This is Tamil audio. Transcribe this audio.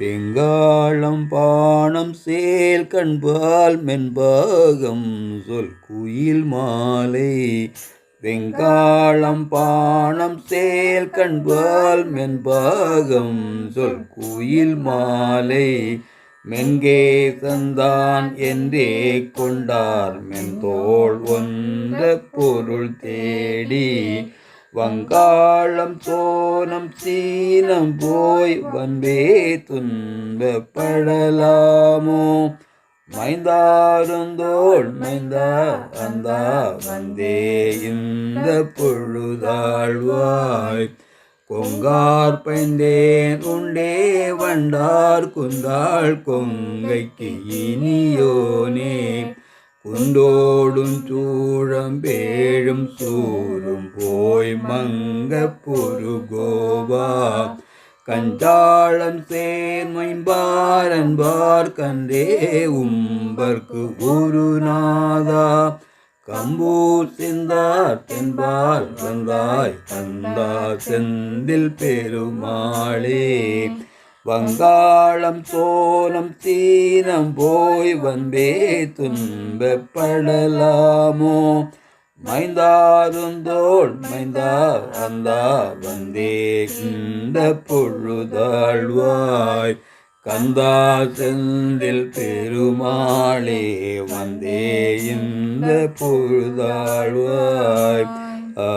பெங்காளம் பாணம் சேல் கண்பால் மென்பாகம் சொல் குயில் மாலை. வெங்காளம் பாணம் சேல் கண்பால் மென்பாகம் சொல் குயில் மாலை. மென்கே தந்தான் என்றே கொண்டார் மென்தோள் ஒன்ற பொருள் தேடி. வங்காளம் சோனம் சீனம் போய் வன்பே துன்பப்படலாமோ? மைந்தாருந்தோள் மைந்தா அந்தா வந்தே இந்த பொழுதாழ்வாய் கொங்கார் பைந்தேன் உண்டே வண்டார் குந்தாள் கொங்கைக்கு இனியோனே. குண்டோடும் சூழம் பேழும் சூரும் போய் மங்க பொருகோவா. கஞ்சாளம் சேர்மைம்பாரன்பார் கந்தே உம்பர்க்கு குருநாதா. கம்பூர் சிந்தார் தென்பால் வந்தாய் தந்தா செந்தில் பெருமாளே. வங்காளம் சோனம் தீனம் போய் வந்தே துன்பப்படலாமோ? மைந்தாருந்தோள் மைந்தா அந்தா வந்தே இந்த பொழுதாழ்வாய் கந்தா செந்தில் பெருமாளே வந்தே இந்த பொழுதாழ்வாய். ஆ